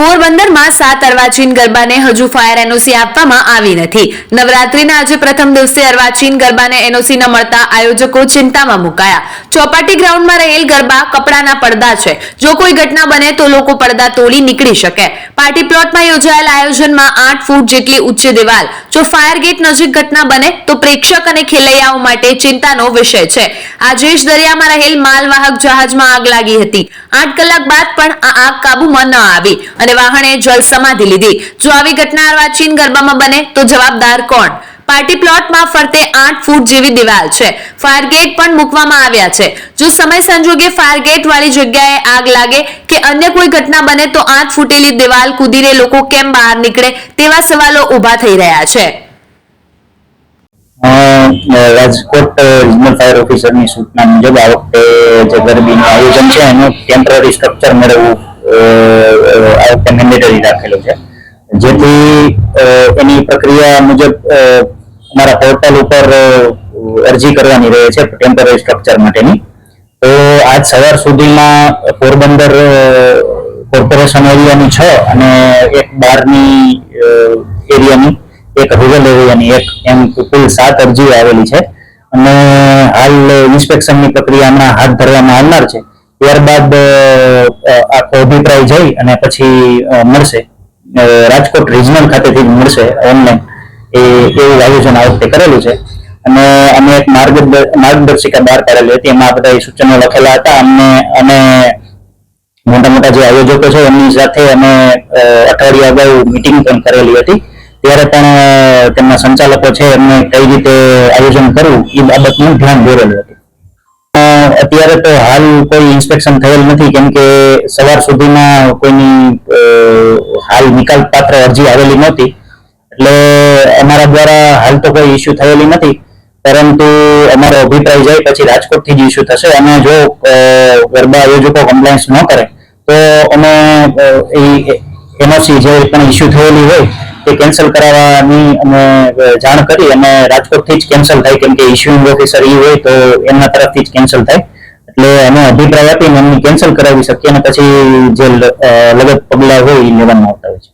પોરબંદરમાં સાત અર્વાચીન ગરબાને હજુ ફાયર એનઓસી આપવામાં આવી નથી. નવરાત્રીના આજે પ્રથમ દિવસે અર્વાચીન ગરબાને એનઓસી ન મળતા આયોજકો ચિંતામાં મુકાયા. ચોપાટી ગ્રાઉન્ડમાં રહેલ ગરબા કપડાના પડદા છે. જો કોઈ ઘટના બને તો લોકો પડદા તોડી નીકળી શકે. પાર્ટી પ્લોટમાં યોજાયેલ આયોજનમાં આઠ ફૂટ જેટલી ઉચ્ચ દિવાલ. જો ફાયર ગેટ નજીક ઘટના બને તો પ્રેક્ષક અને ખેલૈયાઓ માટે ચિંતાનો વિષય છે. આજે જ દરિયામાં રહેલ માલવાહક જહાજમાં આગ લાગી હતી. આઠ કલાક બાદ પણ આ આગ કાબુમાં ન આવી અને જળ સમાધિ લીધી. જો આવી ઘટના અર્વાચીન ગરબામાં બને, તો જવાબદાર કોણ? પાર્ટી પ્લોટમાં ફરતે આઠ ફૂટ જેવી દિવાલ છે. ફાયર ગેટ પણ મૂકવામાં આવ્યા છે. જો સમય સંજોગે ફાયર ગેટ વાળી જગ્યાએ આગ લાગે કે અન્ય કોઈ ઘટના બને, તો આઠ ફૂટેલી દિવાલ કુદીને લોકો કેમ બહાર નીકળે તેવા સવાલો ઊભા થઈ રહ્યા છે. રાજકોટ રિજનલ ફાયર ઓફિસરની સૂચના મુજબ આ વખતે જે ગરબીનું આયોજન છે, એનું ટેમ્પરરી સ્ટ્રક્ચર મેળવવું અ, આ વખતે મેન્ડેટરી રાખેલું છે. જેથી એની પ્રક્રિયા મુજબ અમારા પોર્ટલ ઉપર અરજી કરવાની રહે છે ટેમ્પરરી સ્ટ્રક્ચર માટેની. તો આજ સવાર સુધીમાં પોરબંદર કોર્પોરેશન એરિયાની છ અને એક બારની એરિયાની એક રૂરલ એરિયાની એક એમ કુલ સાત અરજીઓ આવેલી છે. અને હાલ ઇન્સ્પેક્શનની પ્રક્રિયા હમણાં હાથ ધરવામાં આવનાર છે. ત્યારબાદ આખો અભિપ્રાય જઈ અને પછી મળશે. રાજકોટ રિજનલ ખાતેથી મળશે ઓનલાઈન એ, એવું આયોજન આ વખતે કરેલું છે. અને અમે એક માર્ગદ- માર્ગદર્શિકા બહાર પાડેલી હતી. એમાં બધા સૂચનો લખેલા હતા. અમને અને મોટા મોટા જે આયોજકો છે, એમની સાથે અમે અઠવાડિયા અગાઉ મિટિંગ પણ કરેલી હતી. ત્યારે પણ તેમના સંચાલકો છે, એમને કઈ રીતે આયોજન કરવું, એ બાબતનું ધ્યાન દોરેલું હતું. અત્યારે તો હાલ કોઈ ઇન્સ્પેક્શન થયેલ નથી, કેમ કે સવાર સુધીમાં કોઈની હાલ નિકાલ પાત્ર અરજી આવેલી નહોતી. એટલે અમારા દ્વારા હાલ તો કોઈ ઇસ્યુ થયેલી નથી, પરંતુ અમારો અભિપ્રાય જાય પછી રાજકોટથી જ ઇસ્યુ થશે. અને જો ગરબા આયોજકો કમ્પ્લાયન્સ ન કરે, તો અમે એનઓસી જે પણ ઇસ્યુ થયેલી હોય, તે કેન્સલ કરાવવાની અમે જાણ કરી, અને રાજકોટથી જ કેન્સલ થાય, કેમ કે ઇસ્યુઇંગ ઓફિસર એ હોય, તો એમના તરફથી જ કેન્સલ થાય. એટલે અમે અભિપ્રાય આપીને એમની કેન્સલ કરાવી શકીએ અને પછી જે લગત પગલાં હોય એ લેવામાં આવતા હોય છે.